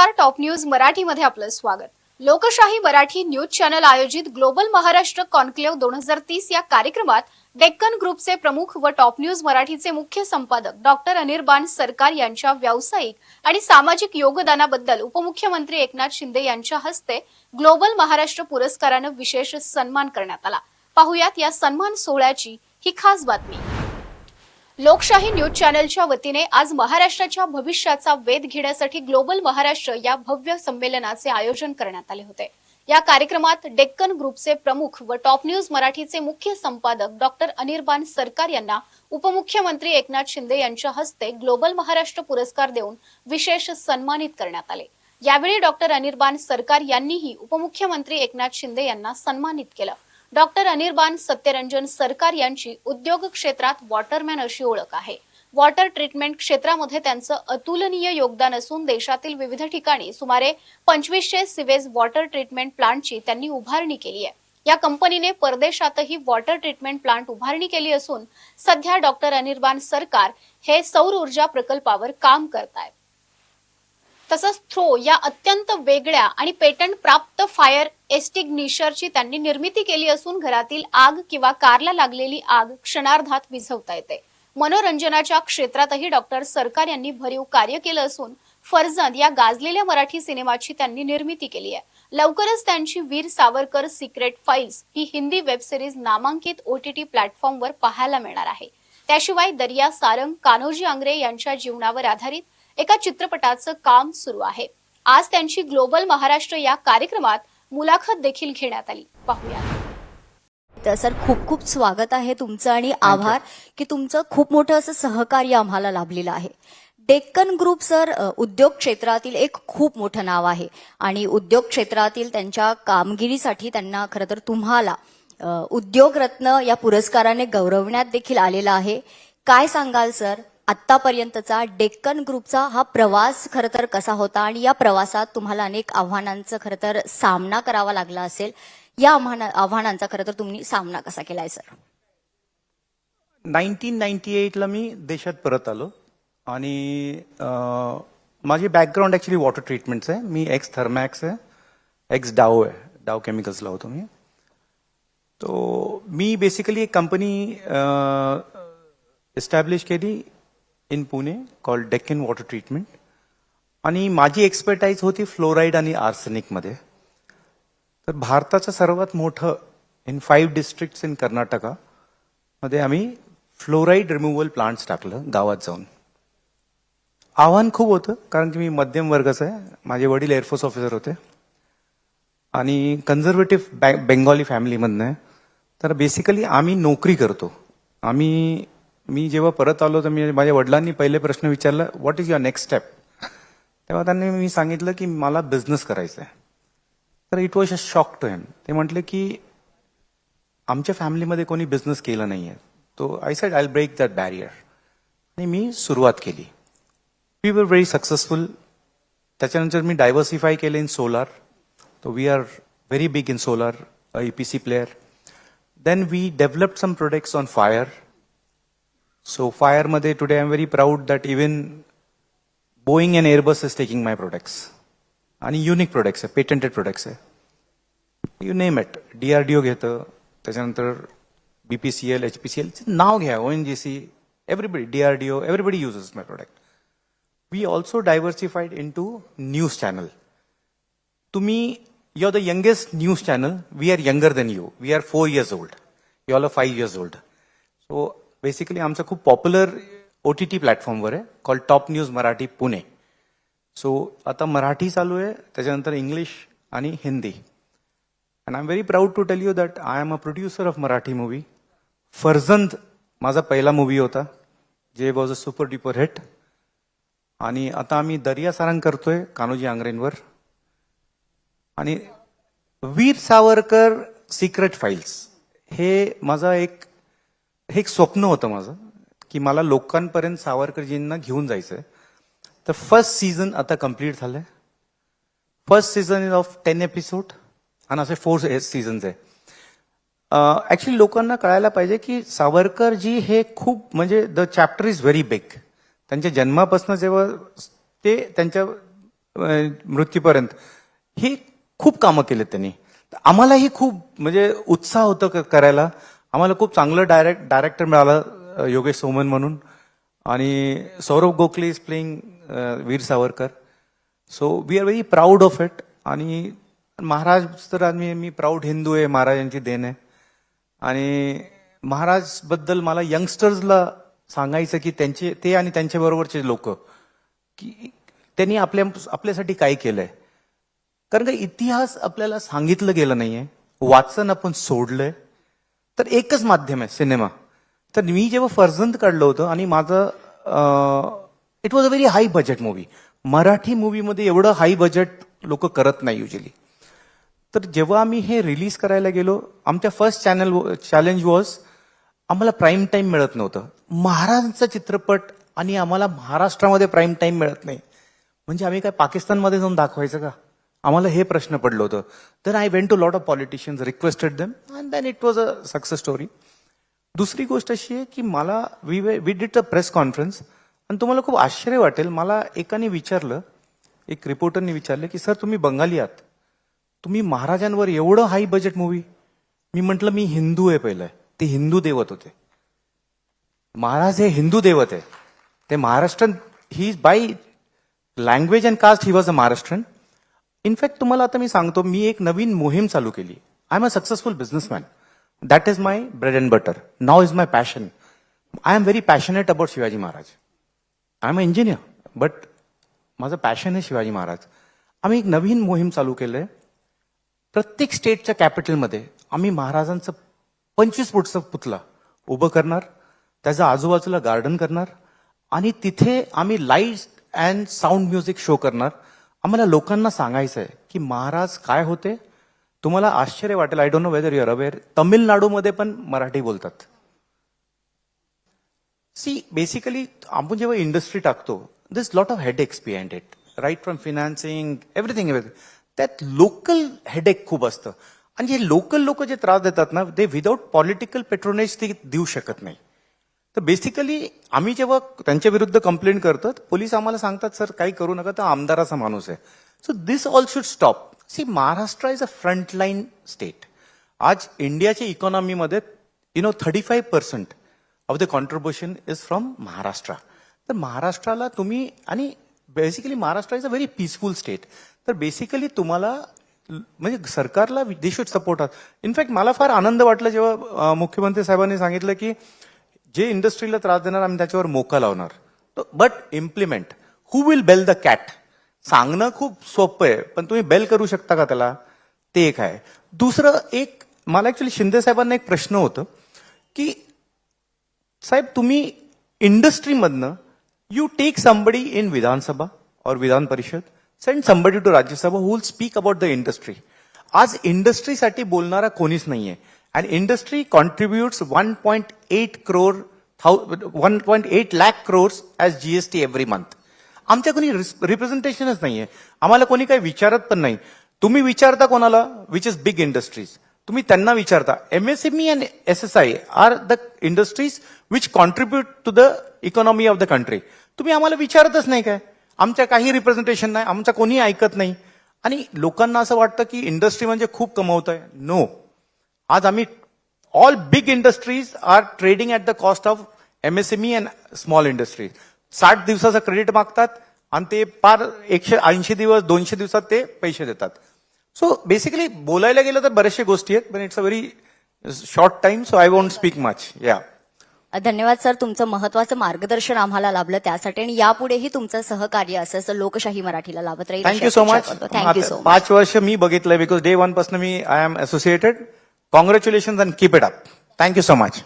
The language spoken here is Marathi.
नमस्कार. टॉप न्यूज मराठीमध्ये आपलं स्वागत. लोकशाही मराठी न्यूज चॅनल आयोजित ग्लोबल महाराष्ट्र कॉन्क्लेव्ह दोन हजार तीस या कार्यक्रमात डेक्कन ग्रुपचे प्रमुख व टॉप न्यूज मराठीचे मुख्य संपादक डॉक्टर अनिर्बान सरकार यांच्या व्यावसायिक आणि सामाजिक योगदानाबद्दल उपमुख्यमंत्री एकनाथ शिंदे यांच्या हस्ते ग्लोबल महाराष्ट्र पुरस्कारानं विशेष सन्मान करण्यात आला. पाहुयात या सन्मान सोहळ्याची ही खास बातमी. लोकशाही न्यूज चॅनलच्या वतीने आज महाराष्ट्राच्या भविष्याचा वेध घेण्यासाठी ग्लोबल महाराष्ट्र या भव्य संमेलनाचे आयोजन करण्यात आले होते. या कार्यक्रमात डेक्कन ग्रुपचे प्रमुख व टॉप न्यूज मराठीचे मुख्य संपादक डॉक्टर अनिर्बान सरकार यांना उपमुख्यमंत्री एकनाथ शिंदे यांच्या हस्ते ग्लोबल महाराष्ट्र पुरस्कार देऊन विशेष सन्मानित करण्यात आले. यावेळी डॉक्टर अनिर्बान सरकार यांनीही उपमुख्यमंत्री एकनाथ शिंदे यांना सन्मानित केलं. डॉक्टर अनिर्बान सत्यरंजन सरकार यांची उद्योग क्षेत्रात वॉटरमॅन अशी ओळख आहे. वॉटर ट्रीटमेंट क्षेत्रामध्ये त्यांचं अतुलनीय योगदान असून देशातील विविध ठिकाणी सुमारे पंचवीसशे सिवेज वॉटर ट्रीटमेंट प्लांटची त्यांनी उभारणी केली आहे. या कंपनीने परदेशातही वॉटर ट्रीटमेंट प्लांट उभारणी केली असून सध्या डॉक्टर अनिर्बान सरकार हे सौर ऊर्जा प्रकल्पावर काम करतायत तसंच थ्रो या अत्यंत वेगळ्या आणि पेटंट प्राप्त फायर एस्टिग्निशरची त्यांनी निर्मिती केली असून घरातील आग किंवा कारला लागलेली आग क्षणार्धात विझवता येते. मनोरंजनाच्या क्षेत्रातही डॉक्टर सरकार यांनी भरीव कार्य केलं असून फरजंद या गाजलेल्या मराठी सिनेमाची त्यांनी निर्मिती केली आहे. लवकरच त्यांची वीर सावरकर सिक्रेट फाईल्स ही हिंदी वेब सिरीज नामांकित ओटीटी प्लॅटफॉर्मवर पाहायला मिळणार आहे. त्याशिवाय दर्या सारंग कान्होजी आंग्रे यांच्या जीवनावर आधारित एका चित्रपटाचं काम सुरू आहे. आज त्यांची ग्लोबल महाराष्ट्र या कार्यक्रमात मुलाखत देखील घेण्यात आली. पाहूया तर सर खूप खूप स्वागत आहे तुमचं आणि आभार की तुमचं खूप मोठं असं सहकार्य आम्हाला लाभलेलं आहे. डेक्कन ग्रुप सर उद्योग क्षेत्रातील एक खूप मोठं नाव आहे आणि उद्योग क्षेत्रातील त्यांच्या कामगिरीसाठी त्यांना खरं तर तुम्हाला उद्योगरत्न या पुरस्काराने गौरवण्यात देखील आलेला आहे. काय सांगाल सर? आत्तापर्यंतचा डेक्कन ग्रुपचा हा प्रवास खरं तर कसा होता आणि या प्रवासात तुम्हाला अनेक आव्हानांचा खरं तर सामना करावा लागला असेल या आव्हाना आव्हानांचा खरं तर तुम्ही सामना कसा केलाय सर? नाईन्टीन नाईन्टी एटला मी देशात परत आलो आणि माझी बॅकग्राऊंड ॲक्च्युली वॉटर ट्रीटमेंटचं आहे. मी एक्स थर्मॅक्स आहे एक्स डाव आहे. डाव केमिकल्सला होतो मी. तो मी बेसिकली एक कंपनी एस्टॅब्लिश केली. In Pune called Deccan water treatment आणि माझी एक्सपर्टाईज होती फ्लोराईड आणि आर्सेनिकमध्ये तर भारताचं सर्वात मोठं in five districts in Karnataka मध्ये आम्ही फ्लोराईड रिमूव्हल प्लांट्स टाकलं गावात जाऊन. आव्हान खूप होतं कारण की मी मध्यम वर्गाचं आहे. माझे वडील एअरफोर्स ऑफिसर होते. आणि कन्झर्वेटिव्ह बेंगॉली फॅमिलीमधनं आहे. तर बेसिकली आम्ही नोकरी करतो. आम्ही मी जेव्हा परत आलो तर मी माझ्या वडिलांनी पहिले प्रश्न विचारला what is your next step तेव्हा त्यांनी मी सांगितलं की मला बिझनेस करायचा आहे तर it was a shock to him ते म्हटले की आमच्या फॅमिलीमध्ये कोणी बिझनेस केला नाही आहे तो I said I break that barrier आणि मी सुरुवात केली. वी वर व्हेरी सक्सेसफुल त्याच्यानंतर मी डायव्हर्सिफाय केले इन सोलार तो we are very big in solar E P C player then we developed some products on fire so फायरमध्ये today I am very proud that even Boeing and Airbus is taking my products आणि युनिक प्रोडक्ट्स आहे पेटंटेड प्रोडक्ट्स आहे यू नेम इट डीआरडीओ घेतं त्याच्यानंतर बीपीसीएल एच पी सी एलचं नाव घ्या O N G C everybody DRDO everybody uses my product we also diversified into news channel तुम्ही you are the youngest news channel we are younger than you we are four years old you are five years old so basically आमचं खूप पॉप्युलर ओ टी टी प्लॅटफॉर्मवर आहे call top news Marathi Pune. So आता मराठी चालू आहे त्याच्यानंतर इंग्लिश आणि Hindi and I am very proud to tell you that I am a producer of Marathi movie Farzand माझा पहिला मूवी होता जे was a super duper hit आणि आता आम्ही दर्या सारंग करतोय कान्होजी आंग्रेंवर. आणि वीर सावरकर सिक्रेट फाईल्स हे माझा एक हे एक स्वप्न होतं माझं की मला लोकांपर्यंत सावरकरजींना घेऊन जायचं आहे तर फर्स्ट सीझन आता कंप्लीट झालंय. First season is of ten episode आणि असे फोर सीझन्स आहे. ऍक्च्युली लोकांना कळायला पाहिजे की सावरकरजी हे खूप म्हणजे the chapter is very big त्यांच्या जन्मापासून जेव्हा ते त्यांच्या मृत्यूपर्यंत ही खूप कामं केलेत त्यांनी. आम्हालाही खूप म्हणजे उत्साह होतं क- करायला. आम्हाला खूप चांगलं डायरेक्ट डायरेक्टर मिळालं योगेश सोमन म्हणून. आणि Saurabh Gokhale is playing Veer Savarkar. So we are very proud of it आणि महाराज तर आम्ही मी प्राऊड हिंदू आहे महाराजांची देण आहे. आणि महाराजबद्दल मला यंगस्टर्सला सांगायचं की त्यांचे ते आणि त्यांच्याबरोबरचे लोक की त्यांनी आपल्या आपल्यासाठी काय केलंय. कारण का इतिहास आपल्याला सांगितलं गेलं नाहीये. वाचन आपण सोडलंय. तर एकच माध्यम आहे सिनेमा. तर मी जेव्हा फर्जंद काढलं होतं आणि माझं it was a very high budget movie Marathi मूवीमध्ये एवढं हाय बजेट लोक करत नाही युजली तर जेव्हा आम्ही हे रिलीज करायला गेलो आमच्या फर्स्ट चॅनल चॅलेंज वॉज आम्हाला प्राईम टाईम मिळत नव्हतं. महाराजांचा चित्रपट आणि आम्हाला महाराष्ट्रामध्ये प्राईम टाईम मिळत नाही. म्हणजे आम्ही काय पाकिस्तानमध्ये जाऊन दाखवायचं का? आम्हाला हे प्रश्न पडलं होतं. तर I went to lot of politicians requested them and then it was a success story दुसरी गोष्ट अशी आहे की मला we we did a press conference आणि तुम्हाला खूप आश्चर्य वाटेल मला एकाने विचारलं एक रिपोर्टरने विचारलं की सर तुम्ही बंगाली आहात. तुम्ही महाराजांवर एवढं हाय बजेट मूवी मी म्हटलं मी हिंदू आहे पहिलं. ते हिंदू देवत होते. महाराज हे हिंदू देवत आहे. ते Maharashtrian he by language and caste he was a Maharashtrian in fact तुम्हाला आता मी सांगतो मी एक नवीन मोहीम चालू केली. I am a successful businessman that is my bread and butter now is my passion I am very passionate about Shivaji Maharaj I am a engineer but माझं पॅशन आहे शिवाजी महाराज. आम्ही एक नवीन मोहीम चालू केलं आहे प्रत्येक स्टेटच्या कॅपिटलमध्ये आम्ही महाराजांचं पंचवीस फुटचं पुतला उभं करणार त्याचं आजूबाजूला गार्डन करणार आणि तिथे आम्ही light and sound music show करणार. आम्हाला लोकांना सांगायचं आहे की महाराज काय होते? तुम्हाला आश्चर्य वाटेल. I don't know whether you're aware तमिळनाडूमध्ये पण मराठी बोलतात. सी बेसिकली आपण जेव्हा इंडस्ट्री टाकतो this lot of headaches behind it right from financing everything त्यात लोकल हेडेक खूप असतं. आणि जे लोकल लोक जे त्रास देतात ना ते विदाऊट पॉलिटिकल पेट्रोनेज ते देऊ शकत नाही. तर बेसिकली आम्ही जेव्हा त्यांच्या विरुद्ध कंप्लेंट करतो पोलीस आम्हाला सांगतात सर काही करू नका तर आमदाराचा माणूस आहे. So this all should stop see Maharashtra is a frontline state आज इंडियाच्या इकॉनॉमीमध्ये you know thirty five percent of the contribution is from Maharashtra तर महाराष्ट्राला तुम्ही आणि basically Maharashtra is a very peaceful state तर बेसिकली तुम्हाला म्हणजे सरकारला दे शुड सपोर्ट इनफॅक्ट मला फार आनंद वाटला जेव्हा मुख्यमंत्री साहेबांनी सांगितलं की जे इंडस्ट्रीला त्रास देणार आम्ही त्याच्यावर मोका लावणार. But implement who will bell the cat सांगणं खूप सोपं आहे पण तुम्ही बेल करू शकता का त्याला? ते एक आहे. दुसरं एक मला ऍक्च्युली शिंदे साहेबांना एक प्रश्न होतं की साहेब तुम्ही इंडस्ट्रीमधनं you take somebody in Vidhansabha और Vidhan Parishad send somebody to Rajyasabha who will speak about the industry आज इंडस्ट्रीसाठी बोलणारा कोणीच नाहीये. And industry contributes one point eight crore one point eight lakh crores as GST every month आमच्या कोणी रिप्रेझेंटेशनच नाहीये. आम्हाला कोणी काही विचारत पण नाही. तुम्ही विचारता कोणाला? विच इज बिग इंडस्ट्रीज तुम्ही त्यांना विचारता. MSME and S S I are the industries which contribute to the economy of the country तुम्ही आम्हाला विचारतच नाही काय? आमच्या काही रिप्रेझेंटेशन नाही. आमचं कोणी ऐकत नाही. आणि लोकांना असं वाटतं की इंडस्ट्री म्हणजे खूप कमवत आहे नो आज आम्ही all big industries are trading at the cost of MSME and small industries साठ दिवसाचं क्रेडिट मागतात आणि ते पार एकशे ऐंशी दिवस दोनशे दिवसात ते पैसे देतात. सो बेसिकली बोलायला गेलं तर बऱ्याचशा गोष्टी आहेत पण it's a very short time so I won't speak much या धन्यवाद सर. तुमचं महत्वाचं मार्गदर्शन आम्हाला लाभलं त्यासाठी आणि यापुढेही तुमचं सहकार्य असं असं लोकशाही मराठीला लाभत राहील thank you so much thank you so much पाच वर्ष मी बघितलंय बिकॉज डे वनपासून मी I am associated Congratulations and keep it up. Thank you so much.